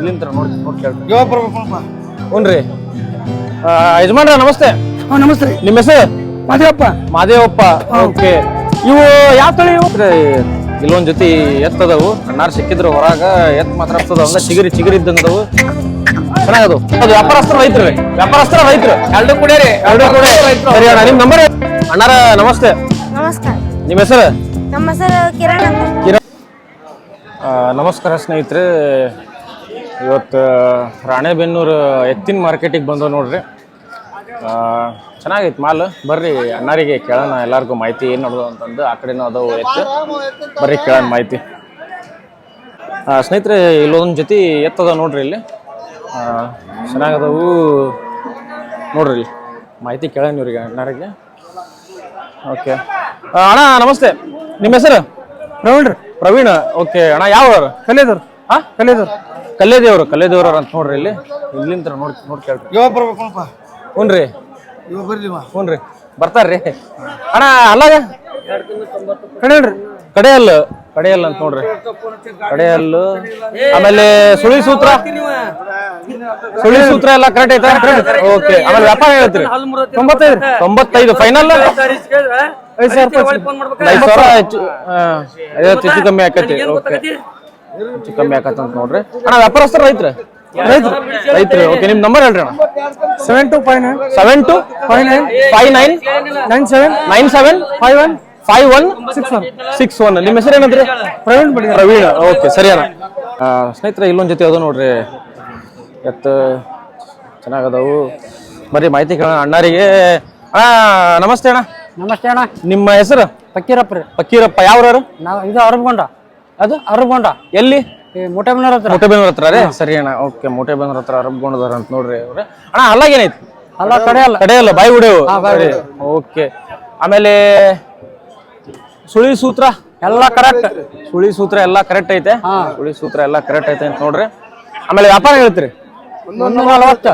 ಇಲ್ಲಿಂದ ನೋಡಿ ನೋಡಿ ಕೇಳ್ರಿ ಯಾವ ಬರ್ಬೇಕಪ್ಪ ಹ್ಞೂ ರೀ ಯಜಮಾನ್ರ ನಮಸ್ತೆ. ಹಾಂ ನಮಸ್ತೆ ರೀ. ನಿಮ್ಮ ಹೆಸರು? ಮಾದೇವಪ್ಪ. ಮಾದೇವಪ್ಪ ಓಕೆ. ಇವು ಯಾವ ತಳಿ ಇವು? ಇಲ್ಲೊಂದ್ ಜೊತೆ ಎತ್ತದವು. ಅಣ್ಣಾರ್ ಸಿಕ್ಕಿದ್ರು ಹೊರಗ ಎತ್ ಮಾತ್ರ ಹತ್ತದ ಅಂದ್ರೆ ಚಿಗಿರಿ ಚಿಗಿರಿ ಇದ್ದಂಗ ಅದಾವು ಚೆನ್ನಾಗದು. ಅದು ವ್ಯಾಪಾರಸ್ಥರ ರೈತರು ರೀ. ವ್ಯಾಪಾರಸ್ಥರ ರೈತರು. ಎರಡು ಕೂಡ ರೀ. ಎರಡು ಕೂಡ. ಸರಿ ಅಣ್ಣ ನಿಮ್ ನಂಬರ್ ಅಣ್ಣಾರ ನಮಸ್ತೆ. ನಮಸ್ಕಾರ. ನಿಮ್ಮ ಹೆಸರು? ನಮ್ಮ ಹೆಸರು ಕಿರಣ್ ಕಿರಣ್. ಆ, ನಮಸ್ಕಾರ ಸ್ನೇಹಿತರೆ. ಇವತ್ತು ರಾಣೆಬೆನ್ನೂರು ಎತ್ತಿನ ಮಾರ್ಕೆಟಿಗೆ ಬಂದವು ನೋಡ್ರಿ. ಚೆನ್ನಾಗೈತೆ ಮಾಲ್. ಬರ್ರಿ ಅಣ್ಣಾರಿಗೆ ಕೇಳೋಣ ಎಲ್ಲರಿಗೂ ಮಾಹಿತಿ ಏನು ನೋಡೋದು ಅಂತಂದು. ಆ ಕಡೆನೂ ಅದಾವು ಎತ್ತು. ಬರ್ರಿ ಕೇಳೋಣ ಮಾಹಿತಿ. ಸ್ನೇಹಿತರೆ ಇಲ್ಲೊಂದು ಜೊತೆ ಎತ್ತದ ನೋಡ್ರಿ ಇಲ್ಲಿ. ಚೆನ್ನಾಗದವು. ನೋಡ್ರಿ ಇಲ್ಲಿ. ಮಾಹಿತಿ ಕೇಳೋಣ ಇವ್ರಿಗೆ ಅಣ್ಣಾರಿಗೆ. ಓಕೆ. ಅಣ್ಣ ನಮಸ್ತೆ. ನಿಮ್ಮ ಹೆಸರು? ಪ್ರವೀಣ್ ರೀ. ಪ್ರವೀಣ್. ಓಕೆ ಅಣ್ಣ ಯಾವ ಕಲಿಯೋದವ್ರು ಹಾಂ ಕಲಿಯದವ್ರು ಕಲ್ಲೇದೇವ್ರು ಕಲ್ಲೇದೇವ್ರ ಅಂತ ನೋಡ್ರಿ ಇಲ್ಲಿ. ಇಲ್ಲಿಂದ ನೋಡಿ ನೋಡಿ ಕೇಳ್ರಿ. ಯಾವಾಗ ಬರ್ಬೇಕಪ್ಪ. ಹ್ಞೂ ರೀ ಇವಾಗ ಬರ್ಲಿ ಹ್ಞೂ ರೀ ಬರ್ತಾರ್ರಿ. ಅಣ್ಣ ಅಲ್ಲ ಕಡೆಯಲ್ರಿ. ಕಡೆಯಲ್ಲ. ಕಡೆಯಲ್ಲ ಅಂತ ನೋಡ್ರಿ. ಕಡೆಯಲ್ಲು. ಆಮೇಲೆ ಸುಳಿ ಸೂತ್ರ? ಸುಳಿ ಸೂತ್ರ ಎಲ್ಲ ಕರೆಕ್ಟ್ ಐತಾ? ಓಕೆ ಆಮೇಲೆ ವ್ಯಾಪಾರ ಹೇಳ್ತೀರಿ. ತೊಂಬತ್ತೈದು. ತೊಂಬತ್ತೈದು ಫೈನಲ್ ಐದು ಸಾವಿರ ರೂಪಾಯಿ ಐದು ಸಾವಿರ ಹೆಚ್ಚು ಐವತ್ತು ಹೆಚ್ಚು ಕಮ್ಮಿ ಆಕತಿ. ಓಕೆ ಹೆಚ್ಚು ಕಮ್ಮಿ ಆಕತ್ತ ಅಂತ ನೋಡ್ರಿ. ಅಣ್ಣ ವ್ಯಾಪಾರಸ್ಥರ ರೈತರ? ರೈತರು? ರೈತರು ಓಕೆ ನಿಮ್ ನಂಬರ್ ಹೇಳ್ರಿ ಅಣ್ಣ. Seven two five nine seven two five nine five nine nine seven nine seven five one five one six one six one ನಿಮ್ಮ ಹೆಸರು ಏನಂದ್ರೆ? ಪ್ರವೀಣ್ ಬಡಿ ಪ್ರವೀಣ್ ಓಕೆ ಸರಿ ಅಣ್ಣ. ಸ್ನೇಹಿತರೆ ಇಲ್ಲೊಂದು ಜೊತೆ ಅದ ನೋಡ್ರಿ. ಎತ್ತ ಚೆನ್ನಾಗದವು. ಬರೀ ಮಾಹಿತಿ ಕೇಳೋಣ ಅಣ್ಣಾರಿಗೆ. ಅಣ್ಣ ನಮಸ್ತೆ ಅಣ್ಣ. ನಮಸ್ತೆ ಅಣ್ಣ. ನಿಮ್ಮ ಹೆಸರು? ಪಕ್ಕೀರಪ್ಪ ರೀ. ಫಕೀರಪ್ಪ ಯಾವ್ರವ್ರು? ನಾವು ಇದು ಅರಬ್ಗೊಂಡ ಅದು ಅರಬಗೊಂಡ ಎಲ್ಲಿ? ಈ ಮುಟೆಬನವ್ರ ಹತ್ರ. ಮೂಟೆಬೇನೂರ್ ಹತ್ರ ರೀ? ಸರಿ ಅಣ್ಣ ಓಕೆ ಮೂಟೆಬೇನೂರ್ ಹತ್ರ ಅರಬ್ಗೊಂಡದಾರ ಅಂತ ನೋಡ್ರಿ ಅವ್ರೆ. ಅಣ್ಣ ಅಲ್ಲಾಗ ಏನೈತಿ ಅಲ್ಲ ಕಡೆ ಅಲ್ಲ. ಕಡೆಯಲ್ಲ ಬಾಯಿ ಉಡೇವು ಓಕೆ. ಆಮೇಲೆ ಸುಳಿ ಸೂತ್ರ? ಎಲ್ಲ ಕರೆಕ್ಟ್ ಸುಳಿ ಸೂತ್ರ ಎಲ್ಲ ಕರೆಕ್ಟ್ ಐತೆ. ಸುಳಿ ಸೂತ್ರ ಎಲ್ಲ ಕರೆಕ್ಟ್ ಐತೆ ಅಂತ ನೋಡ್ರಿ. ಆಮೇಲೆ ವ್ಯಾಪಾರ ಹೇಳ್ತೀರಿ? ಒಂದು ನಲವತ್ತು.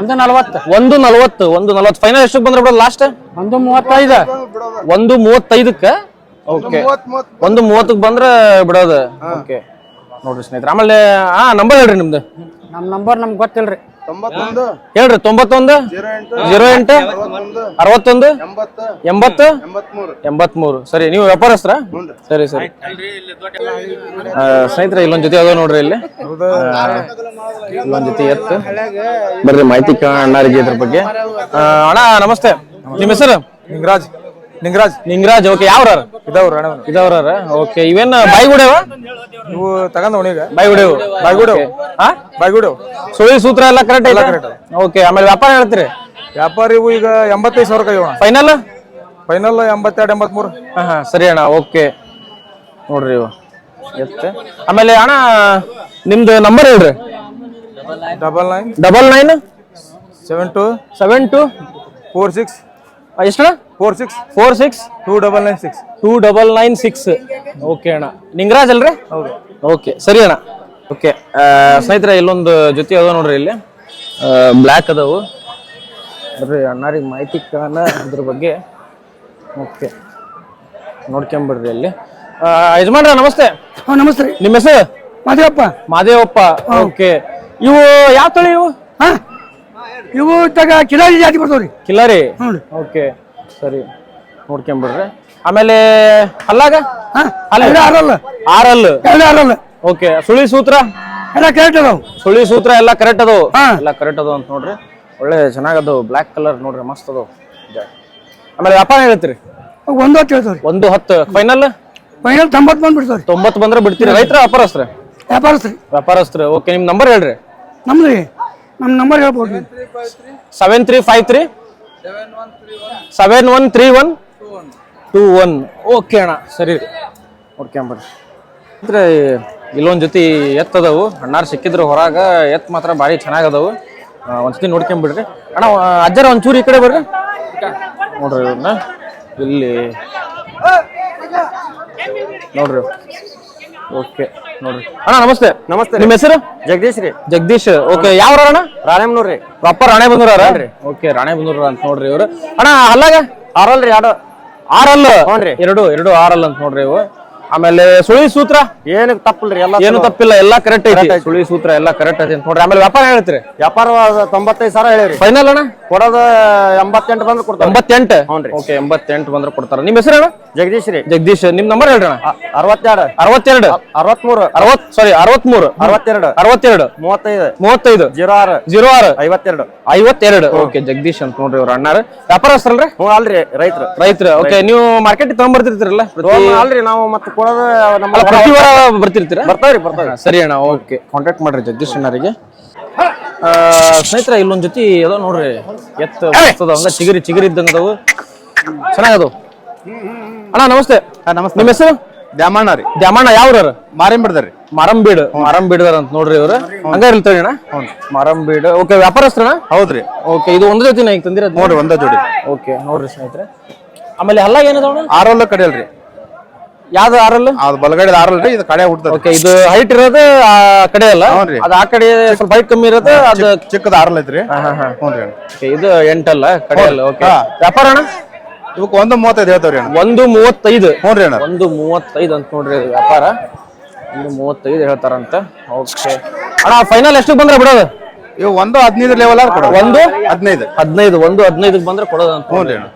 ಒಂದು ನಲವತ್ತು. ಒಂದು ನಲ್ವತ್ತು ಒಂದು ನಲ್ವತ್ತು. ಫೈನಲ್ ಎಷ್ಟು ಬಂದ್ರೆ ಬಿಡೋದು ಲಾಸ್ಟ್ ಒಂದು ಮೂವತ್ತೈದು. ಒಂದು ಮೂವತ್ತೈದಕ್ಕೆ? ಓಕೆ ಒಂದು ಮೂವತ್ತಕ್ಕೆ ಬಂದ್ರೆ ಬಿಡೋದು. ಓಕೆ ನೋಡ್ರಿ ಸ್ನೇಹಿತರೆ ಆಮೇಲೆ ಹಾ ನಂಬರ್ ಹೇಳ್ರಿ ನಿಮ್ದು. ನಮ್ಮ ನಂಬರ್ ನಮ್ಗೆ ಗೊತ್ತಿಲ್ರಿ. ಹೇಳ್ರಿ ತೊಂಬತ್ತೊಂದು ಜೀರೋ ಎಂಟು ಅರವತ್ತೊಂದು ಎಂಬತ್ತು ಎಂಬತ್ಮೂರು. ಸರಿ ನೀವು ವ್ಯಾಪಾರಸ್ತ್ರ ಸರಿ ಸರಿ. ಸ್ನೇಹಿತರೆ ಇಲ್ಲೊಂದ್ ಜೊತೆ ಯಾವ್ದೋ ನೋಡ್ರಿ ಇಲ್ಲಿ. ಇಲ್ಲೊಂದ್ ಜೊತೆ ಎತ್ತು. ಬರ್ರಿ ಮಾಹಿತಿ ಅಣ್ಣ ಅಣ್ಣಾರಿಗೆ ಇದ್ರ ಬಗ್ಗೆ. ಅಣ್ಣ ನಮಸ್ತೆ. ನಿಮ್ಮ ಹೆಸರು? ನಿಂಗರಾಜ್. ನಿಂಗರಾಜ್. ನಿಂಗರಾಜ್ ಓಕೆ ಯಾವ್ರ ಇದಾವ್ರ ಇದವ್ರ ಓಕೆ ಇವೇನ್ ಬಾಯಿಗುಡೇವ? ಇವು ತಗೊಂಡ್ ಅವನಿಗೆ ಬಾಯಿಗುಡೇವು. ಬಾಯ್ಗುಡೇವು. ಹಾ? ಬಾಯ್ಗುಡು ಸುಳಿ ಸೂತ್ರ ಎಲ್ಲ ಕರೆಕ್ಟ್ ಐತೆ? ಓಕೆ ಆಮೇಲೆ ವ್ಯಾಪಾರ ಹೇಳ್ತೀರಿ? ವ್ಯಾಪಾರ ಇವು ಈಗ ಎಂಬತ್ತೈದು ಸಾವಿರ ಕೈ ಫೈನಲ್ ಫೈನಲ್ ಎಂಬತ್ತೆರಡು ಎಂಬತ್ಮೂರು. ಹಾ ಹಾ. ಸರಿ ಅಣ್ಣ ಓಕೆ ನೋಡ್ರಿ ಇವು. ಎತ್ತೆ ಆಮೇಲೆ ಅಣ್ಣ ನಿಮ್ದು ನಂಬರ್ ಹೇಳ್ರಿ. Double nine double nine seven two seven two four six ಎಷ್ಟಣ್ಣ? Four six four six two double nine six two double nine six okay ಅಣ್ಣ. ನಿಂಗರಾಜ್ ಅಲ್ರಿ? ಹೌದು. ಓಕೆ ಸರಿ ಅಣ್ಣ. ಓಕೆ ಸ್ನೇಹಿತರೆ ಇಲ್ಲೊಂದು ಜೊತೆ ಅದಾವ ನೋಡ್ರಿ ಇಲ್ಲಿ. ಬ್ಲ್ಯಾಕ್ ಅದಾವು. ಬರ್ರಿ ಅಣ್ಣಾರಿಗೆ ಮಾಹಿತಿ ಕಾಣ ಇದ್ರ ಬಗ್ಗೆ. ಓಕೆ ನೋಡ್ಕೊಂಬಿಡ್ರಿ ಅಲ್ಲಿ. ಯಜಮಾನ್ರ ನಮಸ್ತೆ. ಹಾಂ ನಮಸ್ತೆ ರೀ. ನಿಮ್ಮ ಹೆಸರು? ಮಾದೇವಪ್ಪ. ಮಾದೇವಪ್ಪ. ಓಕೆ ಇವು ಯಾವ ತಳಿ ಇವು? ಹಾಂ. ಇವು ತಗ ಕಿಲಾರಿ ಜಾತಿ ಬರ್ತಾವ್ರಿ. ಕಿಲಾರಿ ಹ್ಞೂ ಓಕೆ ಸರಿ ನೋಡ್ಕೊಂಬಿಡ್ರಿ. ಆಮೇಲೆ ಅಲ್ಲಾಗ? ಹಾಂ ಅಲ್ಲ. ಆರಲ್ಲ. ಆರಲ್ ಆರಲ್ಲ. ಓಕೆ ಸುಳಿ ಸೂತ್ರ? ಎಲ್ಲ ಕರೆಕ್ಟ್ ಅದಾವ. ಸುಳಿ ಸೂತ್ರ ಎಲ್ಲ ಕರೆಕ್ಟ್ ಅದಾವ? ಹಾ. ಎಲ್ಲ ಕರೆಕ್ಟ್ ಅದಾವ ಅಂತ ನೋಡ್ರಿ. ಒಳ್ಳೆ ಚೆನ್ನಾಗದವು ಬ್ಲ್ಯಾಕ್ ಕಲರ್ ನೋಡ್ರಿ ಮಸ್ತ್ ಅದು ಆಮೇಲೆ ವ್ಯಾಪಾರ ಹೇಳ್ತೀರಿ? ಒಂದು ಹತ್ತು ಹೇಳ್ತಾವ್ರಿ. ಒಂದು ಹತ್ತು. ಫೈನಲ್ ಫೈನಲ್ ತೊಂಬತ್ತು ಬಂದು ಬಿಡ್ತಾವ್ರಿ. ತೊಂಬತ್ತು ಬಂದ್ರೆ ಬಿಡ್ತೀರಿ. ರೈತರ ವ್ಯಾಪಾರಸ್ತ್ರ ವ್ಯಾಪಾರಸ್ತ್ರಿ ವ್ಯಾಪಾರಸ್ತ್ರ ಓಕೆ ನಿಮ್ ನಂಬರ್ ಹೇಳ್ರಿ. ನಮ್ದು ನಮ್ಮ ನಂಬರ್ ಹೇಳ್ಬೋದು seven three five three seven one three one two one okay ಅಣ್ಣ ಸರಿ ನೋಡ್ಕೊಂಬರ್ರಿ ಅಂದ್ರೆ ಇಲ್ಲೊಂದು ಜೊತೆ ಎತ್ತದವು. ಅಣ್ಣಾರು ಸಿಕ್ಕಿದ್ರು ಹೊರಗೆ ಎತ್ ಮಾತ್ರ ಭಾರಿ ಚೆನ್ನಾಗದವು. ಒಂದ್ಸತಿ ನೋಡ್ಕೊಂಬಿಡ್ರಿ. ಅಣ್ಣ ಅಜ್ಜರ ಒಂಚೂರು ಈ ಕಡೆ ಬರ್ರಿ. ನೋಡ್ರಿ ಇವ್ರನ್ನ. ಇಲ್ಲಿ. ನೋಡ್ರಿ ಓಕೆ. ನೋಡ್ರಿ. ಅಣ್ಣ ನಮಸ್ತೆ. ನಮಸ್ತೆ ನಿಮ್ಮ ಹೆಸರು? ಜಗದೀಶ್ ರೀ. ಜಗದೀಶ್. ಓಕೆ ಯಾವ ಅಣ್ಣ? ರಾಣೆಮ್ನೂರ್ ರೀ. Proper Ranebennur okay Ranebennur ಅಂತ ನೋಡ್ರಿ ಇವ್ರು. ಅಣ್ಣ ಅಲ್ಲಾಗ? ಆರಲ್ರಿ ಎರಡು ಆರಲ್ ನೋಡ್ರಿ ಎರಡು ಎರಡು ಆರಲ್ ಅಂತ ನೋಡ್ರಿ ಇವು. ಆಮೇಲೆ ಸುಳಿ ಸೂತ್ರ? ಏನು ತಪ್ಪಲ್ರಿ ಎಲ್ಲ ಏನು ತಪ್ಪಿಲ್ಲ ಎಲ್ಲ ಕರೆಕ್ಟ್ ಐತಿ. ಸುಳಿ ಸೂತ್ರ ಎಲ್ಲ ಕರೆಕ್ಟ್ ಐತಿ ನೋಡ್ರಿ. ಆಮೇಲೆ ವ್ಯಾಪಾರ ಹೇಳ್ತೀರಿ? ವ್ಯಾಪಾರ ತೊಂಬತ್ತೈದು ಸಾವಿರ ಹೇಳಿರಿ ಫೈನಲ್ ಅಣ್ಣ? ಕೊಡೋದು ಎಂಬತ್ತೆಂಟು ಬಂದ್ರೆ ಕೊಡ್ತಾರೆ. ಎಂಬತ್ತೆಂಟು? ಹ್ಞೂನ್ರಿ. ಓಕೆ ಎಂಬತ್ತೆಂಟು ಬಂದ್ರೆ ಕೊಡ್ತಾರೆ. ನಿಮ್ಮ ಹೆಸರು ಅಣ್ಣ ಜಗದೀಶ್ ರೀ. ಜಗದೀಶ್ ನಿಮ್ ನಂಬರ್ ಹೇಳ್ರಣ ಅರವತ್ತೆರಡು. ಅರವತ್ತೆರಡು? ಅರವತ್ಮೂರು. ಅರವತ್ ಸಾರಿ ಅರವತ್ಮೂರು. ಅರವತ್ತೆರಡು. ಅರವತ್ತೆರಡು. ಮೂವತ್ತೈದು. ಮೂವತ್ತೈದು. ಜೀರೋ ಆರು. ಜೀರೋ ಆರು. ಐವತ್ತೆರಡು. ಐವತ್ತೆರಡು. ಓಕೆ ಜಗದೀಶ್ ಅಂತ ನೋಡ್ರಿ ಅವ್ರ ಅಣ್ಣಾರ. ವ್ಯಾಪಾರಸ್ಥರಲ್ರಿ ಹ್ಞೂ ಅಲ್ರಿ ರೈತರು. ರೈತರು. ಓಕೆ ನೀವು ಮಾರ್ಕೆಟ್ ತಗೊಂಡ್ಬರ್ತಿರ್ತೀರಲ್ಲ ಅಲ್ರಿ ನಾವು ಮತ್ತೆ ಕೊಡೋದು ನಮ್ಮ ಪ್ರತಿ ವಾರ ಬರ್ತಿರ್ತೀರಾ? ಬರ್ತಾವ್ರಿ ಬರ್ತಾವ್ರಿ. ಸರಿ ಅಣ್ಣ ಓಕೆ. ಕಾಂಟ್ಯಾಕ್ಟ್ ಮಾಡ್ರಿ ಜಗದೀಶ್ ಅಣ್ಣರಿಗೆ. ಸ್ನೇಹಿತರ ಇಲ್ಲೊಂದ್ ಜೊತೆ ಅದಾವ ನೋಡ್ರಿ. ಎತ್ತ ಹಂಗ ಚಿಗರಿ ಚಿಗರಿ ಇದ್ದಂಗ ಅದಾವು ಚೆನ್ನಾಗದು ಅಣ್ಣ ನಮಸ್ತೆ. ನಮಸ್ತೆ. ನಿಮ್ಮ ಹೆಸರು? ದ್ಯಾಮಣ್ಣ ರೀ. ದ್ಯಾಮಣ್ಣ ಯಾವ್ರ ಮಾರಿಂಬಿಡ್ದಾರಿ. ಮಾರಂಬೀಡ್ ಮಾರಂಬೀಡ್ದಾರ ಅಂತ ನೋಡ್ರಿ ಇವ್ರು. ಹಂಗ ಇರ್ತೇವೆ ಅಣ್ಣ? ಮಾರಂಬೀಡ್ ಓಕೆ ವ್ಯಾಪಾರಸ್ಥರಣ ಹೌದ್ರಿ. ಓಕೆ ಇದು ಒಂದೇ ಜೊತೆ ಈಗ ತಂದಿರೋದು? ನೋಡ್ರಿ ಒಂದೇ ಜೋಡಿ. ಓಕೆ ನೋಡ್ರಿ ಸ್ನೇಹಿತರೆ. ಆಮೇಲೆ ಹಲ್ಲ ಏನದ ಆರಲ್ಲ ಕಡಿಯಲ್ರಿ. ಯಾವ್ದು ಆರಲ್ಲ? ಅದು ಬಲಗಡೆ ಆರಲ್ರಿ ಇದು ಕಡೆ ಹುಡ್ತದ ಓಕೆ ಇದು ಹೈಟ್ ಇರೋದು ಆ ಕಡೆ ಅಲ್ಲ? ಹೌನ್ರಿ. ಅದು ಆ ಕಡೆ ಸ್ವಲ್ಪ ಹೈಟ್ ಕಮ್ಮಿ ಇರೋದು ಅದು ಚಿಕ್ಕದ ಆರಲ್ ಐತ್ರಿ. ಹ್ಞೂ ರೀ. Okay, ಇದು ಎಂಟಲ್ಲ ಕಡೆ ಅಲ್ಲ ಓಕೆ ಹಾ. ವ್ಯಾಪಾರ ಅಣ್ಣ? ಇವಕ್ಕೆ ಒಂದು ಮೂವತ್ತೈದು ಹೇಳ್ತಾವ್ರಿ ಅಣ್ಣ. ಒಂದು ಮೂವತ್ತೈದು. ಹ್ಞೂ ರೀ ಅಣ್ಣ. ಒಂದು ಮೂವತ್ತೈದು ಅಂತ ನೋಡ್ರಿ ಇದು ವ್ಯಾಪಾರ. ಒಂದು ಮೂವತ್ತೈದು ಹೇಳ್ತಾರಂತ. ಓಕೆ ಅಣ್ಣ ಫೈನಲ್ ಎಷ್ಟು ಬಂದ್ರೆ ಬಿಡೋದು? ಇವು ಒಂದು ಹದಿನೈದು ಲೆವೆಲ್ ಆರ್ ಕೊಡೋದು. ಒಂದು? ಹದಿನೈದು. ಹದಿನೈದು ಒಂದು ಹದಿನೈದಕ್ಕೆ ಬಂದ್ರೆ ಕೊಡೋದು ಅಂತ ಹ್ಞೂ ರೀ ಅಣ್ಣ.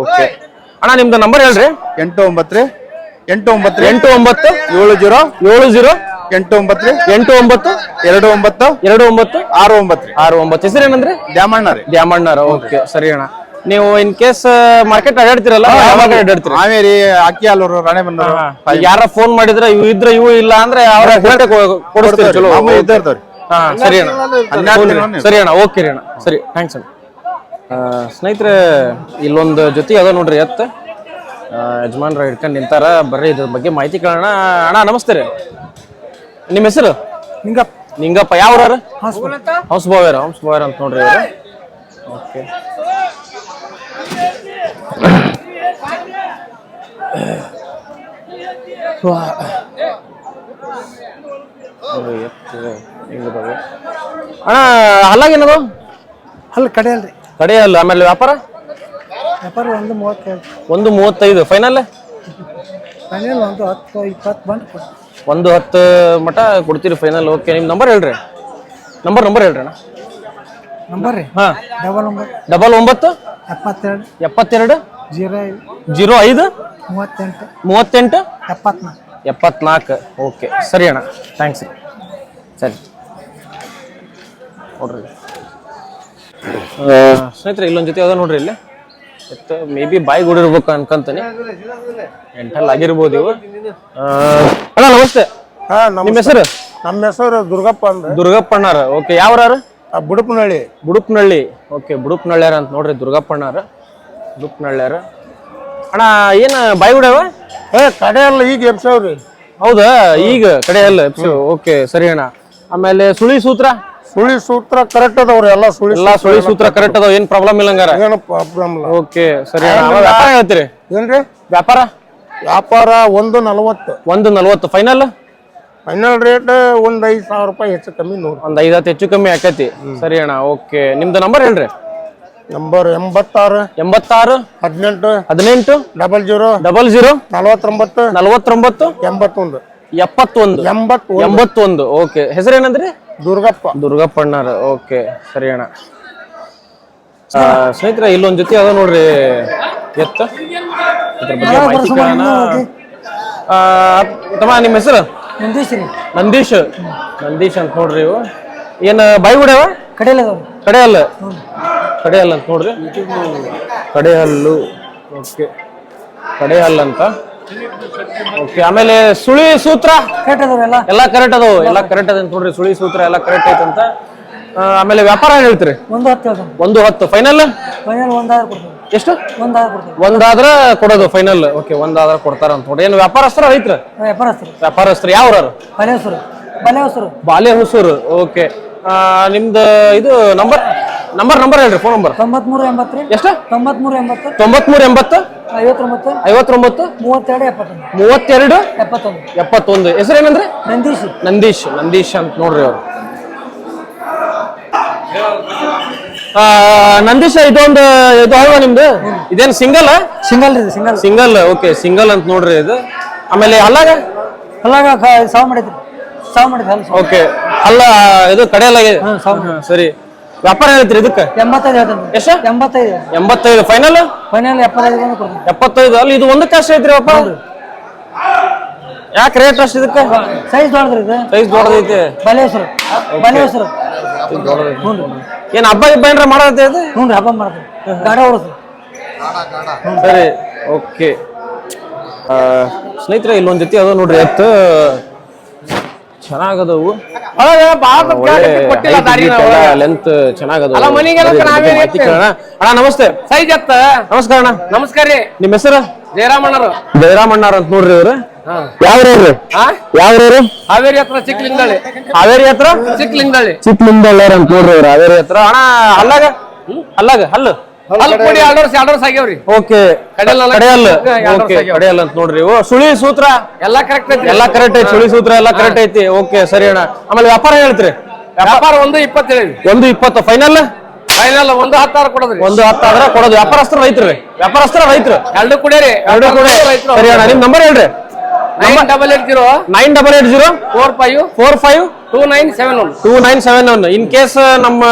ಓಕೆ ಅಣ್ಣ ನಿಮ್ದು ನಂಬರ್ ಹೇಳ್ರಿ. ಎಂಟು ಒಂಬತ್ತು ರೀ. ಎಂಟು ಒಂಬತ್ತು ಎಂಟು ಒಂಬತ್ತು ಏಳು ಜೀರೋ ಏಳು ಜೀರೋ ಎಂಟು ಒಂಬತ್ತು ಎಂಟು ಒಂಬತ್ತು ಎರಡು ಒಂಬತ್ತು ಎರಡು ಒಂಬತ್ತು ಆರು ಒಂಬತ್ತು. ಆರು ಒಂಬತ್ತು. ಹೆಸರು ಏನಂದ್ರೆ ದ್ಯಾಮಣ್ಣ ರೀ ದ್ಯಾಮಣ್ಣರ ಓಕೆ ಸರಿ ಅಣ್ಣ. ನೀವು ಇನ್ ಕೇಸ್ ಮಾರ್ಕೆಟ್ ಅಡ್ಡಾಡ್ತಿರಲ್ಲ ಯಾವಾಗ ಅಡ್ಡಾಡ್ತೀರಿ ಹಾವೇರಿ ಅಕ್ಕಿ ಹಾಲೂರು ರಾಣೆಬೆನ್ನೂರು ಬಂದ ಯಾರ ಫೋನ್ ಮಾಡಿದ್ರೆ ಇವು ಇದ್ರೆ ಇವು ಇಲ್ಲ ಅಂದ್ರೆ ಅವ್ರ ಹೇಳ್ತೆ ಕೊಡಿಸ್ತೀವಿ ಚಲೋ. ಇದ್ದೇ ಇರ್ತಾವ್ರಿ ಹಾ ಸರಿ ಅಣ್ಣ. ಸರಿ ಅಣ್ಣ ಓಕೆ ರೀ ಅಣ್ಣ. ಸರಿ ಥ್ಯಾಂಕ್ಸ್ ಅಣ್ಣ. ಸ್ನೇಹಿತರೆ ಇಲ್ಲೊಂದು ಜೊತೆ ಅದ ನೋಡ್ರಿ ಎತ್ತ. ಯಜಮಾನ್ರ ಹಿಡ್ಕೊಂಡು ನಿಂತಾರ. ಬರ್ರಿ ಇದ್ರ ಬಗ್ಗೆ ಮಾಹಿತಿ ಕೇಳೋಣ. ಅಣ್ಣ ನಮಸ್ತೆ ರೀ. ನಿಮ್ಮ ಹೆಸರು? ನಿಂಗಪ್ಪ. ನಿಂಗಪ್ಪ ಯಾವ್ರ ಹೌಸ್ ಬಾವೇರ ಹೌಸ್ ಬಾವೇರ ಅಂತ ನೋಡ್ರಿ ಇವರು. ಓಕೆ. ಅಣ್ಣ ಹಲ್ಲಾಗೇನದು ಹಲ್ಲ ಕಡೆ ಅಲ್ರಿ. ಕಡೆ ಅಲ್ಲ ಆಮೇಲೆ ವ್ಯಾಪಾರ? ವ್ಯಾಪಾರ ಒಂದು ಮೂವತ್ತೈದು. ಒಂದು ಮೂವತ್ತೈದು. ಫೈನಲ್ ಫೈನಲ್ ಒಂದು ಹತ್ತು ಇಪ್ಪತ್ತು ಬಂದು ಒಂದು ಹತ್ತು ಮಟ ಕೊಡ್ತೀರಿ ಫೈನಲ್ ಓಕೆ ನಿಮ್ಮ ನಂಬರ್ ಹೇಳ್ರಿ. ನಂಬರ್ ನಂಬರ್ ಹೇಳ್ರಿ ಅಣ್ಣ. ನಂಬರ್ ರೀ? ಹಾಂ. ಡಬಲ್ ಒಂಬತ್ತು. ಡಬಲ್ ಒಂಬತ್ತು? ಎಪ್ಪತ್ತೆರಡು. ಎಪ್ಪತ್ತೆರಡು? ಜೀರೋ ಐದು. ಜೀರೋ ಐದು? ಮೂವತ್ತೆಂಟು. ಮೂವತ್ತೆಂಟು? ಎಪ್ಪತ್ನಾಲ್ಕು. ಎಪ್ಪತ್ನಾಲ್ಕು. ಓಕೆ ಸರಿ ಅಣ್ಣ. ಥ್ಯಾಂಕ್ಸ್ ರೀ. ಸರಿ. ನೋಡ್ರಿ. ಸ್ನೇಹಿತರೆ ಇಲ್ಲೊಂದು ಜೊತೆ ಅದ ನೋಡ್ರಿ ಇಲ್ಲಿ. ಎತ್ತ ಮೇ ಬಿ ಬಾಯಿ ಗುಡಿರ್ಬೇಕು ಅನ್ಕಂತಾನೆ. ಎಂಟಲ್ ಆಗಿರ್ಬೋದು ಇವು. ಆ, ಅಣ್ಣ ನಮಸ್ತೆ. ಹಾ ನಿಮ್ಮ ಹೆಸರು? ನಮ್ಮ ಹೆಸರು ದುರ್ಗಪ್ಪ ಅಂದ್ರೆ ದುರ್ಗಪ್ಪಣ್ಣಾರ ಓಕೆ ಯಾವ್ರಾರು ಬುಡುಪ್ನಳ್ಳಿ. ಬುಡುಪ್ನಳ್ಳಿ. ಓಕೆ ಬುಡುಪ್ನಳ್ಳ್ಯಾರ ಅಂತ ನೋಡ್ರಿ ದುರ್ಗಪ್ಪಣ್ಣಾರ ಬುಡುಪ್ನಳ್ಳ್ಯಾರ ಅಣ್ಣ ಏನು ಬಾಯಿ ಗುಡವ ಏ ಕಡೆ ಅಲ್ಲ ಈಗ ಎಬ್ಸವ್ರಿ. ಹೌದಾ? ಈಗ ಕಡೆ ಅಲ್ಲ ಓಕೆ ಸರಿ ಅಣ್ಣ. ಆಮೇಲೆ ಸುಳಿ ಸೂತ್ರ? ಸುಳಿ ಸೂತ್ರ ಕರೆಕ್ಟ್ ಅದಾವ್ರಿ ಎಲ್ಲ ಸುಳಿ ಎಲ್ಲಾ ಸುಳಿ ಸೂತ್ರ ಕರೆಕ್ಟ್ ಅದಾವ ಏನ್ ಪ್ರಾಬ್ಲಮ್ ಇಲ್ಲ ಹಂಗಾರ? ಏನು ಪ್ರಾಬ್ಲಮ್ ಇಲ್ಲ. ಓಕೆ ಸರಿ ಅಣ್ಣ ವ್ಯಾಪಾರ ಹೇಳ್ತೀರಿ? ಏನ್ರಿ? ವ್ಯಾಪಾರ? ವ್ಯಾಪಾರ ಒಂದು ನಲವತ್ತು. ಒಂದು ನಲ್ವತ್ತು. ಫೈನಲ್ ಫೈನಲ್ ರೇಟ್ ಒಂದ್ ಐದು ಸಾವಿರ ರೂಪಾಯಿ ಹೆಚ್ಚು ಕಮ್ಮಿ ನೋಡಿ ಒಂದ್ ಐದತ್ತು ಹೆಚ್ಚು ಕಮ್ಮಿ ಆಕೈತಿ. ಸರಿ ಅಣ್ಣ ಓಕೆ ನಿಮ್ದು ನಂಬರ್ ಹೇಳ್ರಿ. ನಂಬರ್ ಎಂಬತ್ತಾರು ಎಂಬತ್ತಾರು ಹದಿನೆಂಟು ಹದಿನೆಂಟು ಡಬಲ್ ಜೀರೋ ಡಬಲ್ ಜೀರೋ ನಲವತ್ತೊಂಬತ್ತು ನಲವತ್ತೊಂಬತ್ತು ಎಂಬತ್ತೊಂದು. ಎಪ್ಪತ್ತೊಂದು. ಎಂಬತ್ತು ಎಂಬತ್ತೊಂದು. ಓಕೆ ಹೆಸರು ಏನಂದ್ರಿ? ದುರ್ಗಪ್ಪ. ದುರ್ಗಪ್ಪಣ್ಣಾರ ಓಕೆ ಸರಿ ಅಣ್ಣ. ಸ್ನೇಹಿತರೆ ಇಲ್ಲೊಂದ್ ಜೊತೆ ಅದ ನೋಡ್ರಿ. ಎತ್ತ? ಇದ್ರ ಬಗ್ಗೆ ತಮ್ಮ ನಿಮ್ಮ ಹೆಸರು? ನಂದೀಶ್ ರೀ. ನಂದೀಶ್. ನಂದೀಶ್ ಅಂತ ನೋಡ್ರಿ ಇವು. ಏನು ಬಾಯಿಗುಡವ ಕಡೆಯಲ್ಲ ಕಡೆಯಲ್ಲ ಅದಾವ್ರಿ ಕಡೆ ಅಲ್ಲ ಕಡೆ ಅಲ್ಲ ಅಂತ ನೋಡ್ರಿ. ಕಡೆ ಹಲ್ಲು ಓಕೆ. ಕಡೆ ಹಲ್ಲು ಅಂತ. ಓಕೆ ಆಮೇಲೆ ಸುಳಿ ಸೂತ್ರ? ಕರೆಕ್ಟ್ ಅದಾವೆಲ್ಲ ಎಲ್ಲ. ಕರೆಕ್ಟ್ ಅದಾವ. ಎಲ್ಲ ಕರೆಕ್ಟ್ ಅದ ಅಂತ ನೋಡ್ರಿ ಸುಳಿ ಸೂತ್ರ ಎಲ್ಲ ಕರೆಕ್ಟ್ ಐತೆ ಅಂತ. ಆಮೇಲೆ ವ್ಯಾಪಾರ ಏನ್ ಹೇಳ್ತೀರಿ? ಒಂದು ಹತ್ತು ಹೇಳ್ತಾನೆ. ಒಂದು ಹತ್ತು. ಫೈನಲ್ ಫೈನಲ್ ಒಂದಾದ್ರೆ ಕೊಡ್ತೀವಿ. ಎಷ್ಟು? ಒಂದಾದ್ರೆ ಕೊಡ್ತೀವಿ. ಒಂದಾದ್ರ ಕೊಡೋದು ಫೈನಲ್ ಓಕೆ ಒಂದಾದ್ರ ಕೊಡ್ತಾರ ಅಂತ ನೋಡಿ ಏನು ವ್ಯಾಪಾರಸ್ಥರ ರೈತರ? ವ್ಯಾಪಾರಸ್ಥರು. ವ್ಯಾಪಾರಸ್ಥರು. ಯಾವ್ರಾರು ಬಲೆಹಸರು ಬಲೆಹಸರು ಬಾಲೆ ಹೊಸೂರು ಓಕೆ ನಿಮ್ದು ಇದು ನಂಬರ್ ನಂಬರ್ ನಂಬರ್ ಹೇಳ್ರಿ ಫೋನ್ ನಂಬರ್ ತೊಂಬತ್ಮೂರು ಎಂಬತ್ತು ಎಷ್ಟು? ತೊಂಬತ್ಮೂರು ಎಂಬತ್ತು. ತೊಂಬತ್ಮೂರು ಎಂಬತ್ತು? ಐವತ್ತೊಂಬತ್ತು. ಐವತ್ತೊಂಬತ್ತು? ಮೂವತ್ತೆರಡು ಎಪ್ಪತ್ತೊಂದು. ಮೂವತ್ತೆರಡು? ಎಪ್ಪತ್ತೊಂದು. ಎಪ್ಪತ್ತೊಂದು. ಹೆಸರು ಏನಂದ್ರೆ? ನಂದೀಶ್. ನಂದೀಶ್ ನಂದೀಶ್ ಅಂತ ನೋಡ್ರಿ ಅವರು. ನಂದೀಶ್ ಇದೊಂದು ಇದು ಅಲ್ವಾ ನಿಮ್ದು? ಇದೇನು single single single single okay single ಅಂತ ನೋಡ್ರಿ ಇದು. ಆಮೇಲೆ ಅಲ್ಲಾಗ? ಅಲ್ಲಾಗ ಸಾವು ಮಾಡಿದ್ರಿ. ಸಾವು ಮಾಡಿದ್ರಿ ಓಕೆ ಅಲ್ಲ ಇದು ಕಡೆಯಲ್ಲಾಗೆ? ಹಾ, ಸಾವು. ಹಾ, ಸರಿ. ವ್ಯಾಪಾರ ಹೇಳ್ತೀರಿ ಇದಕ್ಕೆ? ಎಂಬತ್ತೈದು ಹೇಳ್ತಾನೆ. ಎಷ್ಟು? ಎಂಬತ್ತೈದು. ಎಂಬತ್ತೈದು. ಫೈನಲ್ ಫೈನಲ್ ಎಪ್ಪತ್ತೈದು ಬಂದು ಕೊಡ್ತೀನಿ. ಎಪ್ಪತ್ತೈದು. ಅಲ್ಲಿ ಇದು ಒಂದಕ್ಕೆ ಅಷ್ಟು ಐತ್ರಿ ವ್ಯಾಪಾರ? ಯಾಕೆ ರೇಟ್ ಅಷ್ಟು ಇದಕ್ಕೆ? ಸೈಜ್ ದೊಡ್ಡದ್ರಿ ಇದು. ಸೈಜ್ ದೊಡ್ಡದೈತಿ. ಬಲೆ ಹೆಸರು. ಬಲೆ ಹೆಸರು. ಹ್ಞೂ ರೀ. ಏನ್ ಹಬ್ಬ ಇಬ್ಬ ಏನ್ರ ಮಾಡತ್ತೆ ಇದು ಹ್ಞೂ ರೀ ಹಬ್ಬ ಮಾಡ್ತೀವಿ ಗಾಡಿ ಸರಿ ಓಕೆ ಸ್ನೇಹಿತರೆ ಇಲ್ಲೊಂದ್ ಜೊತೆ ಅದು ನೋಡ್ರಿ. ಎತ್ತು ಚೆನ್ನಾಗದವು. ಲೆಂತ್ ಚೆನ್ನಾಗದ ಅಣ್ಣ ನಮಸ್ತೆ. ಸೈಜ್ ಅತ್ತ ನಮಸ್ಕಾರ ಅಣ್ಣ. ನಮಸ್ಕಾರ ರೀ. ನಿಮ್ಮ ಹೆಸರು? ಜಯರಾಮಣ್ಣರು ಜಯರಾಮಣ್ಣರ್ ಅಂತ ನೋಡ್ರಿ ಇವ್ರು. ಯಾವ್ರವ್ರು ಯಾವ್ರವ್ರು ಹಾವೇರಿ ಹತ್ರ ಚಿಕ್ಕಲಿಂಗಳಿ ಹಾವೇರಿ ಹತ್ರ? ಚಿಕ್ಕಲಿಂಗಳಿ ಚಿಕ್ಕಲಿಂಗಳ್ಳವ್ರ ಅಂತ ನೋಡ್ರಿ ಇವ್ರು ಹಾವೇರಿ ಹತ್ರ. ಅಣ್ಣ ಅಲ್ಲಾಗ? ಅಲ್ಲಾಗ ಹಲ್ಲು. ಅಲ್ಲಿ ಕೊಡಿ ಎರಡು ವರ್ಷ ಎರಡು ವರ್ಷ ಆಗ್ಯಾವ್ರಿ. ಓಕೆ. ಕಡೆಯಲ್ಲ ಅಂತ ನೋಡ್ರಿ. ಓ ಸುಳಿ ಸೂತ್ರ? ಎಲ್ಲಾ ಕರೆಕ್ಟ್ ಐತಿ ಎಲ್ಲಾ ಕರೆಕ್ಟ್ ಐತಿ ಸುಳಿ ಸೂತ್ರ ಎಲ್ಲಾ ಕರೆಕ್ಟ್ ಐತಿ. ಓಕೆ ಸರಿ ಅಣ್ಣ. ಆಮೇಲೆ ವ್ಯಾಪಾರ ಹೇಳ್ತೀರಿ? ವ್ಯಾಪಾರ ಒಂದು ಇಪ್ಪತ್ತೇಳಿ ಒಂದು ಇಪ್ಪತ್ತು. ಫೈನಲ್ ಫೈನಲ್ ಒಂದು ಹತ್ತಾರ ಕೊಡೋದ್ರಿ. ಒಂದು ಹತ್ತಾರ ಕೊಡೋದು. ವ್ಯಾಪಾರಸ್ಥರ ರೈತರು ವ್ಯಾಪಾರಸ್ಥರ ರೈತರು. ಎರಡು ಕುಡಿಯರಿ ಎರಡು ಕೂಡ. ಸರಿ ಅಣ್ಣ ನಿಮ್ ನಂಬರ್ ಹೇಳ್ರಿ. Nine double eight zero nine double eight zero four five four five two nine seven one two nine seven one in case ನಮ್ಮ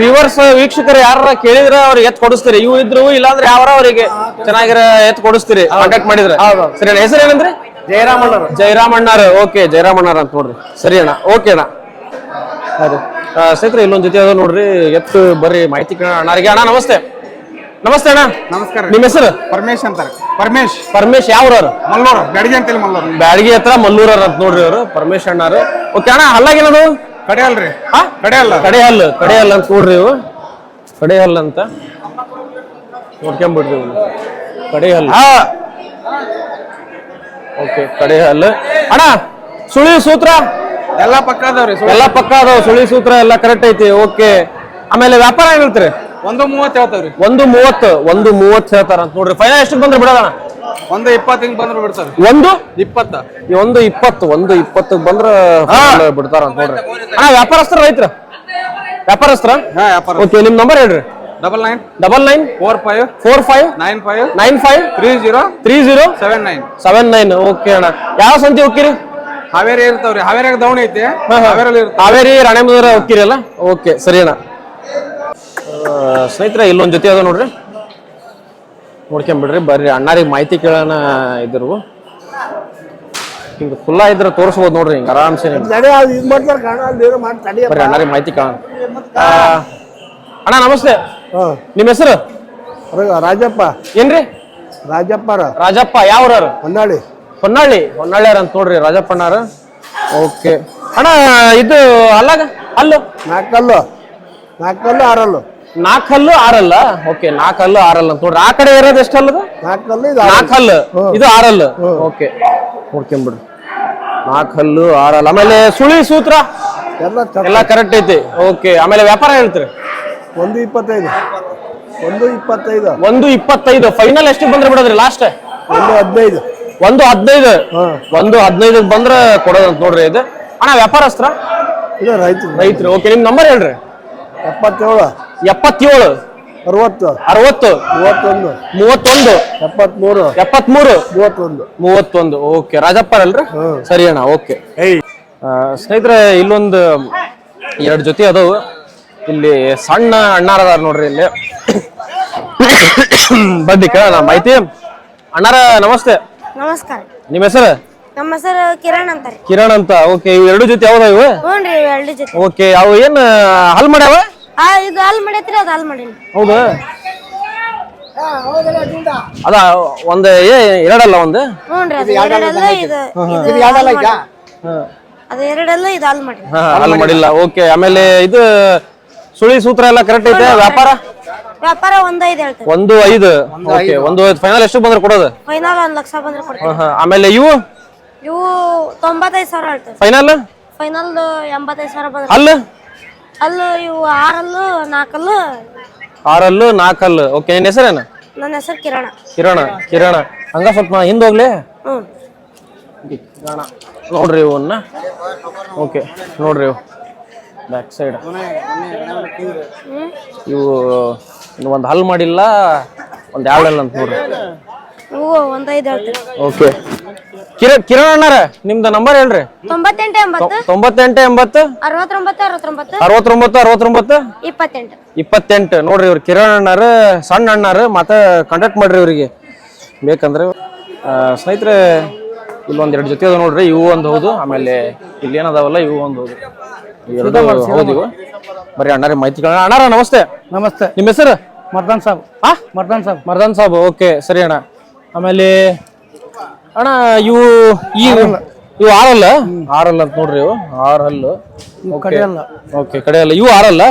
ವ್ಯೂವರ್ಸ್ ವೀಕ್ಷಕರು ಯಾರ ಕೇಳಿದ್ರೆ ಅವ್ರಿಗೆ ಎತ್ ಕೊಡಿಸ್ತೀರಿ. ಇವು ಇದ್ರು ಇಲ್ಲಾಂದ್ರೆ ಯಾವಾರ ಅವರಿಗೆ ಚೆನ್ನಾಗಿರೋ ಎತ್ ಕೊಡಿಸ್ತೀರಿ. ಕಾಂಟ್ಯಾಕ್ಟ್ ಮಾಡಿದ್ರೆ. ಸರಿ ಅಣ್ಣ ಹೆಸರು ಏನಂದ್ರೆ ಜಯರಾಮಣ್ಣರು ಜಯರಾಮಣ್ಣ ಓಕೆ ಜಯರಾಮಣ್ಣ ಅಂತ ನೋಡ್ರಿ. ಸರಿ ಅಣ್ಣ ಓಕೆ ಅಣ್ಣ ಅದೇ ಸ್ನೇಹಿತರೆ ಇಲ್ಲೊಂದ್ ಜೊತೆ ಅದ ನೋಡ್ರಿ. ಎತ್ತು ಬರ್ರಿ ಮಾಹಿತಿ ಕೇಳೋಣ. ಅಣ್ಣಾರಿಗೆ ಅಣ್ಣ ನಮಸ್ತೆ. ನಮಸ್ತೆ ಅಣ್ಣ. ನಮಸ್ಕಾರ ನಿಮ್ಮ ಹೆಸರು? ಪರಮೇಶ್ ಅಂತಾರೆ. ಪರಮೇಶ್. ಪರಮೇಶ್ ಯಾವ್ರವ್ರು? ಮಲ್ಲೂರು ಬ್ಯಾಡಗಿ ಅಂತೇಳಿ ಮಲ್ಲೂರು. ಬ್ಯಾಡಗಿ ಹತ್ರ ಮಲ್ಲೂರವ್ರ ಅಂತ ನೋಡ್ರಿ ಅವರು. ಪರಮೇಶ್ ಅಣ್ಣಾರು. ಓಕೆ ಅಣ್ಣ ಹಲ್ಲಾಗೇನದು ಕಡೆ ಅಲ್ರಿ ಹಾ? ಕಡೆ ಅಲ್ಲ ಕಡೆ ಹಲ್ಲು ಕಡೆ ಹಲ್ಲು ಅಂತ ನೋಡ್ರಿ ಇವು. ಕಡೆ ಹಲ್ಲು ಅಂತ. ನೋಡ್ಕೊಂಬಿಡ್ರಿ. ಕಡೆ ಹಲ್ಲು. ಓಕೆ ಕಡೆ ಹಲ್ಲು. ಅಣ್ಣ ಸುಳಿ ಸೂತ್ರ? ಎಲ್ಲಾ ಪಕ್ಕ ಅದಾವ್ರಿ ಎಲ್ಲ ಪಕ್ಕ ಅದಾವ ಸುಳಿ ಸೂತ್ರ ಎಲ್ಲ ಕರೆಕ್ಟ್ ಐತಿ ಓಕೆ. ಆಮೇಲೆ ವ್ಯಾಪಾರ ಏನ್ ಹೇಳ್ತೀರಿ? ಒಂದು ಮೂವತ್ತು ಹೇಳ್ತಾವ್ರಿ ಒಂದು ಮೂವತ್ತು ಒಂದು ಮೂವತ್ತು ಹೇಳ್ತಾರ ಅಂತ ನೋಡ್ರಿ. ಫೈನಲ್ ಎಷ್ಟು ಬಂದ್ರೆ ಬಿಡೋದಣ್ಣ? ಒಂದು ಇಪ್ಪತ್ತು ಹಿಂಗ್ ಬಂದ್ರೆ ಬಿಡ್ತಾರೆ. ಒಂದು? ಇಪ್ಪತ್ತ. ಒಂದು ಇಪ್ಪತ್ತು ಒಂದು ಇಪ್ಪತ್ತು ಬಂದ್ರ ಬಿಡ್ತಾರ ಅಂತ ನೋಡ್ರಿ. ಹಾ ವ್ಯಾಪಾರಸ್ಥರ ರೈತರ? ವ್ಯಾಪಾರಸ್ಥರ? ಹಾ ವ್ಯಾಪಾರ ಓಕೆ ನಿಮ್ ನಂಬರ್ ಹೇಳ್ರಿ. Double nine. Double nine? Four five. Four five? Nine five. Nine five? Three zero. Three zero? Seven nine. Seven nine okay ಅಣ್ಣ. ಯಾವ ಸಂತಿ ಹೋಗ್ತೀರಿ ಹಾವೇರಿ ಇರ್ತಾವ್ರಿ. ಹಾವೇರಿಯಾಗ ದೌಣಿ ಐತಿ. ಇರ್ತಾವ ಹಾವೇರಿ ರಾಣೆಬೆನ್ನೂರ ಹೋಗ್ತೀರಲ್ಲ ಓಕೆ ಸರಿ ಅಣ್ಣ. ಸ್ನೇಹಿತರೆ ಇಲ್ಲೊಂದ್ ಜೊತೆ ಅದ ನೋಡ್ರಿ. ನೋಡ್ಕೊಂಬಿಡ್ರಿ ಬರ್ರಿ. ಅಣ್ಣಾರಿಗೆ ಮಾಹಿತಿ ಕೇಳೋಣ ಇದ್ರು ಹಿಂಗೆ ಖುಲ್ಲಾ ಇದ್ರೆ ತೋರಿಸ್ಬೋದು ನೋಡ್ರಿ ಹಿಂಗೆ ಆರಾಮ್ಸೆ ಬರ್ರಿ ಅಣ್ಣಾರಿಗೆ ಮಾಹಿತಿ ಕೇಳೋಣ. ಅಣ್ಣ ನಮಸ್ತೆ. ನಿಮ್ಮ ಹೆಸರು? ರಾಜಪ್ಪ. ಏನ್ರಿ? ರಾಜಪ್ಪ ರಾಜಪ್ಪ ಯಾವ ಹೊನ್ನಾಳಿ. ಹೊನ್ನಾಳಿ. ಹೊನ್ನಾಳ್ಯಾರ ಅಂತ ನೋಡ್ರಿ ರಾಜಪ್ಪಣ್ಣಾರ ಓಕೆ. ಅಣ್ಣ ಇದು ಅಲ್ಲಾಗ? ಅಲ್ಲು? ನಾಲ್ಕಲ್ಲು. ನಾಲ್ಕಲ್ಲು ಆರಲ್ಲು. ನಾಲ್ಕಲ್ಲು ಆರಲ್ಲ? ಓಕೆ ನಾಲ್ಕಲ್ಲು ಆರಲ್ಲ ಅಂತ. ನೋಡ್ರಿ ಆ ಕಡೆ ಇರೋದು ಎಷ್ಟಲ್ಲದು ನಾಲ್ಕಲ್ಲು ಇದು ನಾಲ್ಕಲ್ಲು ಇದು ಆರಲ್ಲ. ಓಕೆ ನೋಡ್ಕೊಂಬಿಡ್ರಿ. ನಾಲ್ಕಲ್ಲು ಆರಲ್ಲ. ಆಮೇಲೆ ಸುಳಿ ಸೂತ್ರ? ಎಲ್ಲ ಕರೆಕ್ಟ್ ಐತಿ. ಓಕೆ ಆಮೇಲೆ ವ್ಯಾಪಾರ ಹೇಳ್ತೀರಿ? ಒಂದು ಇಪ್ಪತ್ತೈದು. ಒಂದು ಇಪ್ಪತ್ತೈದು. ಒಂದು ಇಪ್ಪತ್ತೈದು. ಫೈನಲ್ ಎಷ್ಟು ಬಂದ್ರೆ ಬಿಡೋದ್ರಿ ಲಾಸ್ಟ್ ಒಂದು ಹದಿನೈದು. ಒಂದು ಹದಿನೈದು? ಒಂದು ಹದಿನೈದು ಬಂದ್ರೆ ಕೊಡೋದಂತ ನೋಡ್ರಿ ಇದು. ಅಣ್ಣ ವ್ಯಾಪಾರಸ್ತ್ರ ಇದು ರೈತರು. ರೈತರು. ಓಕೆ ನಿಮ್ ನಂಬರ್ ಹೇಳ್ರಿ. ಎಪ್ಪತ್ತೇಳು. ಎಪ್ಪತ್ತೇಳು. ಅರವತ್ತು. ಅರವತ್ತು. ಮೂವತ್ತೊಂದು. ಮೂವತ್ತೊಂದು. ಎಪ್ಪತ್ಮೂರು. ಎಪ್ಪತ್ಮೂರು. ಮೂವತ್ತೊಂದು. ಮೂವತ್ತೊಂದು. ಓಕೆ ರಾಜಪ್ಪ ಅಲ್ರಿ? ಸರಿ ಅಣ್ಣ ಓಕೆ. ಸ್ನೇಹಿತರೆ ಇಲ್ಲೊಂದು ಎರಡು ಜೊತೆ ಅದಾವು. ಇಲ್ಲಿ ಸಣ್ಣ ಅಣ್ಣಾರ ಅದಾರ ನೋಡ್ರಿ ಇಲ್ಲಿ. ಬಡ್ಡಿ ಕೇಳೋಣ ಮಾಹಿತಿ. ಅಣ್ಣಾರ ನಮಸ್ತೆ. ನಮಸ್ಕಾರ. ನಿಮ್ಮ ಹೆಸರು? ನಮ್ಮ ಹೆಸರು ಕಿರಣ್ ಅಂತ ಕಿರಣ್ ಅಂತ. ಓಕೆ ಇವು ಎರಡು ಜೊತೆ ಯಾವ್ದಾವ ಇವು? ಎರಡು ಜೊತೆ. ಓಕೆ ಅವು ಏನ್ ಹಲ್ ಮಾಡ್ಯಾವ? ಆ ಇದು ಹಾಲ್ ಮಾಡೈತ್ರಿ ಅದು ಹಾಲ್ ಮಾಡೀನಿ. ಹೌದು? ಅದ ಒಂದ್ ಏ ಎರಡಲ್ಲ ಒಂದು? ಹ್ಞೂ ರೀ ಅದು ಎರಡೆಲ್ಲ ಇದು ಇದು. ಅದು ಎರಡೆಲ್ಲ ಇದು ಹಾಲ್ ಮಾಡೀನಿ ಹಾ ಹಲ್ ಮಾಡಿಲ್ಲ ಓಕೆ. ಆಮೇಲೆ ಇದು ಸುಳಿ ಸೂತ್ರ ಎಲ್ಲ ಕರೆಕ್ಟ್ ಐತೆ ವ್ಯಾಪಾರ? ವ್ಯಾಪಾರ ಒಂದು ಐದು ಹೇಳ್ತೇವೆ ಒಂದು ಐದು. ಓಕೆ ಒಂದು ಫೈನಲ್ ಎಷ್ಟು ಬಂದ್ರೆ ಕೊಡೋದು? ಫೈನಲ್ ಒಂದ್ ಲಕ್ಷ ಬಂದ್ರೆ ಕೊಡ್ತೇವೆ ಹಾ, ಹಾ. ಆಮೇಲೆ ಇವು? ಇವು ತೊಂಬತ್ತೈದು ಸಾವಿರ ಹೇಳ್ತೇವೆ ಫೈನಲ್ ಫೈನಲ್ ಎಂಬತ್ತೈದು ಸಾವಿರ ಬಂದ್ರೆ ಅಲ್ಲು ಅಲ್ಲೂ ಇವು ಆರಲ್ಲು ನಾಲ್ಕಲ್ಲು ಆರಲ್ಲು ನಾಲ್ಕಲ್ಲು ಓಕೆ ನಿನ್ನ ಹೆಸರೇನು? ನನ್ನ ಹೆಸರು ಕಿರಣ. ಕಿರಣ ಕಿರಣ. ಹಂಗ ಸ್ವಲ್ಪ ನಾ ಹಿಂದೆ ಹೋಗ್ಲಿ? ಹ್ಞೂ ಕಿರಣ. ನೋಡ್ರಿ ಇವನ್ನ ಓಕೆ ನೋಡ್ರಿ ಇವು ಬ್ಯಾಕ್ ಸೈಡ್ ಇವು ಒಂದು ಹಲ್ ಮಾಡಿಲ್ಲ ಒಂದು ಎರಡಲ್ಲ ಅಂತ ನೋಡ್ರಿ. ಇವು ಒಂದು ಐದು ಓಕೆ ಕಿರ ಕಿರಣ್ ಅಣ್ಣಾರ ನಿಮ್ದು ನಂಬರ್ ಹೇಳ್ರಿ. ತೊಂಬತ್ತೆಂಟು ಎಂಬತ್ತು. ತೊಂಬತ್ತೆಂಟು ಎಂಬತ್ತು. ಅರವತ್ತೊಂಬತ್ತು ಅರವತ್ತೊಂಬತ್ತು. ಅರವತ್ತೊಂಬತ್ತು ಅರವತ್ತೊಂಬತ್ತು? ಇಪ್ಪತ್ತೆಂಟು. ಇಪ್ಪತ್ತೆಂಟು. ನೋಡ್ರಿ ಇವ್ರು ಕಿರಣ್ ಅಣ್ಣಾರ ಸಣ್ಣ ಅಣ್ಣಾರ ಮತ್ತೆ ಕಾಂಟ್ಯಾಕ್ಟ್ ಮಾಡ್ರಿ ಇವರಿಗೆ. ಬೇಕಂದ್ರೆ ಸ್ನೇಹಿತರೆ ಇಲ್ಲೊಂದ್ ಎರಡು ಜೊತೆ ಅದ ನೋಡ್ರಿ ಇವು ಒಂದು ಹೌದು ಆಮೇಲೆ ಇಲ್ಲಿ ಏನದಾವಲ್ಲ ಇವು ಒಂದು ಹೌದು. ಎರಡು ಹೌದು ಇವು. ಬರೀ ಅಣ್ಣಾರಿ ಮಾಹಿತಿಗಳನ್ನ ಅಣ್ಣಾರ ನಮಸ್ತೆ. ನಮಸ್ತೆ. ನಿಮ್ಮ ಹೆಸರು? ಮರ್ದಾನ್ ಸಾಬ್. ಆ? ಮರ್ದಾನ್ ಸಾಬ್. ಮರ್ದಾನ್ ಸಾಬ್ ಓಕೆ ಸರಿ ಅಣ್ಣ. ಆಮೇಲೆ ಅಣ್ಣ ಇವು ಈ ಇವು ಆರಲ್ಲ? ಆರಲ್ಲ ಅಂತ ನೋಡ್ರಿ ಇವು. ಆರಲ್ಲು. ಕಡೆಯಲ್ಲ. ಓಕೆ ಕಡೆ ಅಲ್ಲ ಇವು ಆರಲ್ಲ.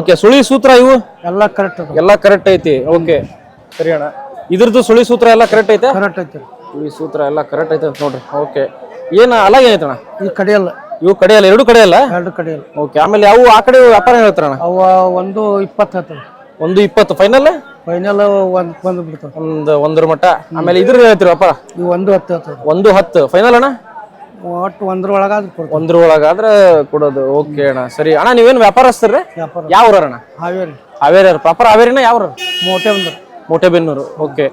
ಓಕೆ ಸುಳಿ ಸೂತ್ರ ಇವು? ಎಲ್ಲ ಕರೆಕ್ಟ್ ಅದ ಎಲ್ಲ ಕರೆಕ್ಟ್ ಐತಿ. ಓಕೆ ಸರಿ ಅಣ್ಣ. ಇದ್ರದ್ದು ಸುಳಿ ಸೂತ್ರ ಎಲ್ಲ ಕರೆಕ್ಟ್ ಐತೆ? ಕರೆಕ್ಟ್ ಐತೆ. ಸುಳಿ ಸೂತ್ರ ಎಲ್ಲ ಕರೆಕ್ಟ್ ಐತೆ ಅಂತ ನೋಡ್ರಿ. ಓಕೆ ಏನ ಐತೆ ಅಣ್ಣ? ಈ ಕಡೆಯಲ್ಲ. ಇವು ಕಡೆ ಅಲ್ಲ ಎರಡು ಕಡೆ ಅಲ್ಲ ಎರಡು ಕಡೆಯಲ್ಲ. ಓಕೆ ಆಮೇಲೆ ಅವು ಆ ಕಡೆ ವ್ಯಾಪಾರ ಹೇಳ್ತಾರಣ್ಣ. ಅವ ಒಂದು ಇಪ್ಪತ್ತು ಒಂದು ಇಪ್ಪತ್ತು. ಫೈನಲ್ ಫೈನಲ್ ಒಂದ್ ಬಂದು ಬಿಡ್ತಾವ ಒಂದು ಒಂದ್ರ ಮಟ್ಟ. ಆಮೇಲೆ ಇದ್ರ ಹೇಳ್ತೀರಪ್ಪ? ನೀವು ಇವು ಒಂದು ಹತ್ತು ಹತ್ತು. ಒಂದು ಹತ್ತು. ಫೈನಲ್ ಅಣ್ಣ? ಒಟ್ಟು ಒಂದ್ರ ಒಳಗಾದ್ರೆ ಕೊಡ್ತಾವೆ. ಒಂದ್ರ ಒಳಗಾದ್ರೆ ಕೊಡೋದು. ಓಕೆ ಅಣ್ಣ. ಸರಿ. ಅಣ್ಣ ನೀವೇನು ವ್ಯಾಪಾರಸ್ಥರ್ರಿ ವ್ಯಾಪಾರ. ಯಾವ ಊರಣ್ಣ? ಅಣ್ಣ ಹಾವೇರಿ. ಹಾವೇರಿ ಪ್ರಾಪರ್ ಹಾವೇರಿನ ಯಾವ ಊರು? ಮೋಟೆ ಒಂದು ಮೋಟೆಬೆನ್ನೂರು ಓಕೆ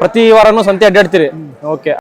ಪ್ರತಿ ವಾರನೂ ಸಂತೆ ಅಡ್ಡಾಡ್ತೀರಿ? ಓಕೆ